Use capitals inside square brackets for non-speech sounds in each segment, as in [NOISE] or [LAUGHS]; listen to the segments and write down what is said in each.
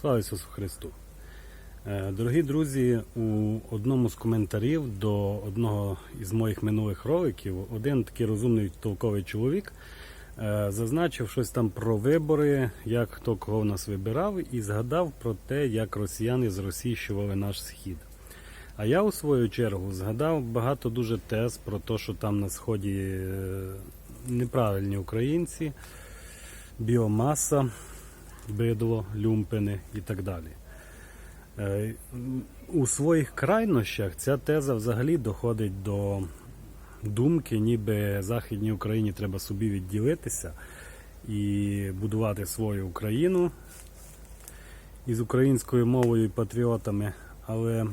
Слава Ісусу Христу! Е, Дорогі друзі, у одному з коментарів до одного із моїх минулих роликів один такий розумний толковий чоловік е, зазначив щось там про вибори, як хто кого в нас вибирав, і згадав про те, як росіяни зросійщували наш схід. А я у свою чергу згадав багато дуже тез про те, що там на сході е, неправильні українці, біомаса, бидло, люмпини і так далі. Е, У своїх крайнощах ця теза взагалі доходить до думки, ніби Західній Україні треба собі відділитися і будувати свою Україну із українською мовою і патріотами, але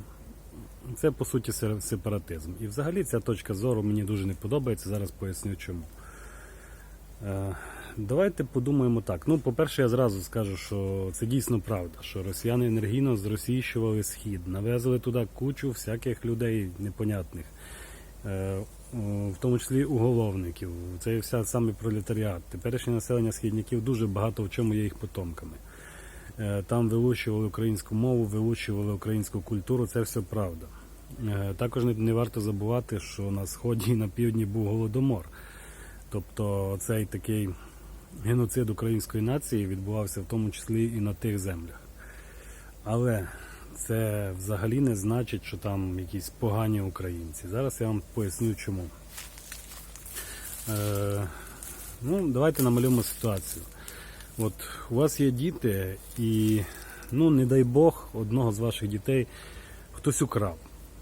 це по суті сепаратизм. І взагалі ця точка зору мені дуже не подобається. Зараз поясню чому. Давайте подумаємо так. Ну, по-перше, я зразу скажу, що це дійсно правда, що росіяни енергійно зросійщували схід, навезли туди кучу всяких людей непонятних, е, в тому числі уголовників. Це вся саме пролетаріат. Теперішнє населення східників дуже багато в чому є їх потомками. Е, Там вилучували українську мову, вилучували українську культуру, це все правда. Е, Також не варто забувати, що на сході і на півдні був голодомор. Тобто цей такий геноцид української нації відбувався в тому числі і на тих землях. Але це взагалі не значить, що там якісь погані українці. Зараз я вам поясню чому. Е, ну, давайте намалюємо ситуацію. От у вас є діти, і ну не дай Бог одного з ваших дітей хтось украв.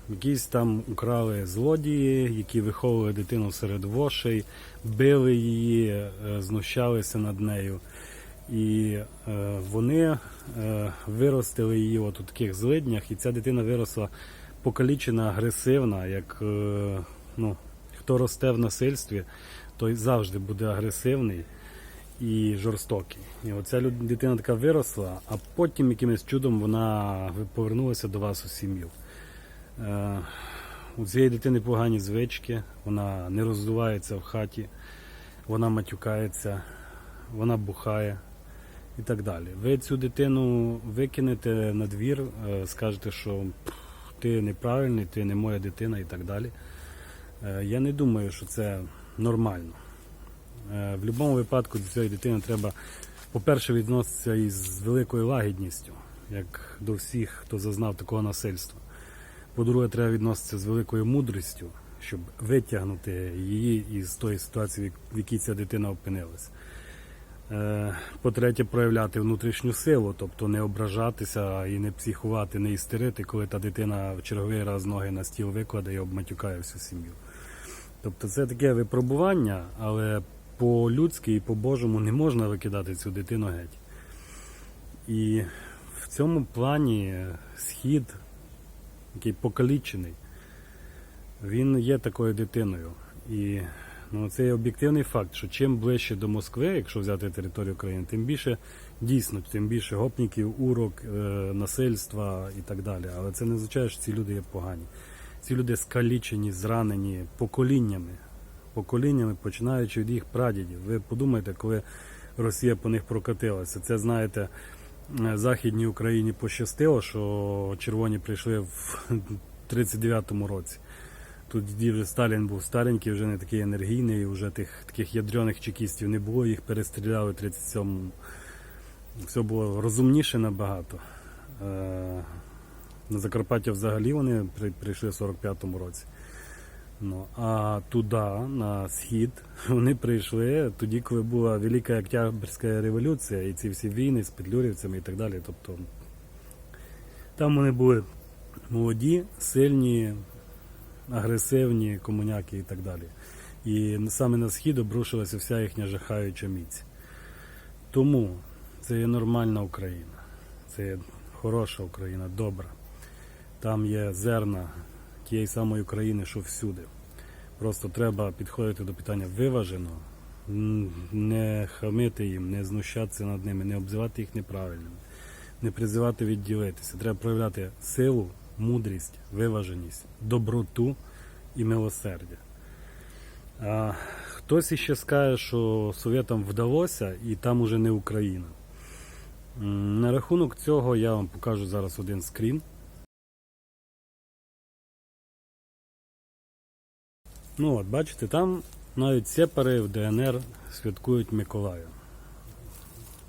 Якісь там украли злодії, які виховували дитину серед вошей, били її, е, знущалися над нею. І е, вони е, виростили її от у таких злиднях, і ця дитина виросла покалічена, агресивна, як е, ну, хто росте в насильстві, той завжди буде агресивний і жорстокий. І оця дитина така виросла, а потім якимось чудом вона повернулася до вас у сім'ю. Е, У цієї дитини погані звички, вона не роздувається в хаті, вона матюкається, вона бухає і так далі. Ви цю дитину викинете на двір, е, скажете, що ти неправильний, ти не моя дитина і так далі. Е, Я не думаю, що це нормально. В будь-якому випадку до цієї дитини треба, по-перше, відноситися із великою лагідністю, як до всіх, хто зазнав такого насильства. По-друге, треба відноситися з великою мудрістю, щоб витягнути її із тої ситуації, в якій ця дитина опинилась. Е, По-третє, проявляти внутрішню силу, тобто не ображатися і не психувати, не істерити, коли та дитина в черговий раз ноги на стіл викладе і обматюкає всю сім'ю. Тобто це таке випробування, але по-людськи і по-божому не можна викидати цю дитину геть. І в цьому плані схід, який покалічений, він є такою дитиною. І ну, це є об'єктивний факт, що чим ближче до Москви, якщо взяти територію країни, тим більше дійсно, тим більше гопників, урок, е, насильства і так далі. Але це не означає, що ці люди є погані. Ці люди скалічені, зранені поколіннями, поколіннями, починаючи від їх прадідів. Ви подумайте, коли Росія по них прокатилася. Це знаєте, Західній Україні пощастило, що червоні прийшли в [LAUGHS] 39-му році. Тут вже Сталін був старенький, вже не такий енергійний, вже тих таких ядрених чекістів не було, їх перестріляли в 37-му. Все було розумніше набагато. Е, На Закарпаття взагалі вони прийшли в 45-му році. Ну, а туди, на схід, [LAUGHS] вони прийшли тоді, коли була Велика Октябрьська революція і ці всі війни з петлюрівцями і так далі. Тобто там вони були молоді, сильні, агресивні комуняки і так далі. І саме на схід обрушилася вся їхня жахаюча міць. Тому це є нормальна Україна, це є хороша Україна, добра. Там є зерна тієї самої України, що всюди. Просто треба підходити до питання виважено, не хамити їм, не знущатися над ними, не обзивати їх неправильними, не призивати відділитися. Треба проявляти силу, мудрість, виваженість, доброту і милосердя. А хтось іще скаже, що совєтам вдалося і там уже не Україна. На рахунок цього я вам покажу зараз один скрін. Ну от, бачите, там навіть сепари в ДНР святкують Миколая.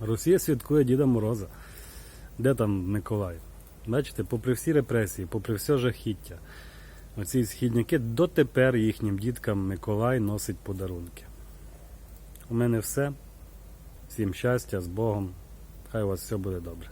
Росія святкує Діда Мороза. Де там Миколай? Бачите, попри всі репресії, попри все жахіття, оці східняки дотепер їхнім діткам Миколай носить подарунки. У мене все. Всім щастя, з Богом. Хай у вас все буде добре.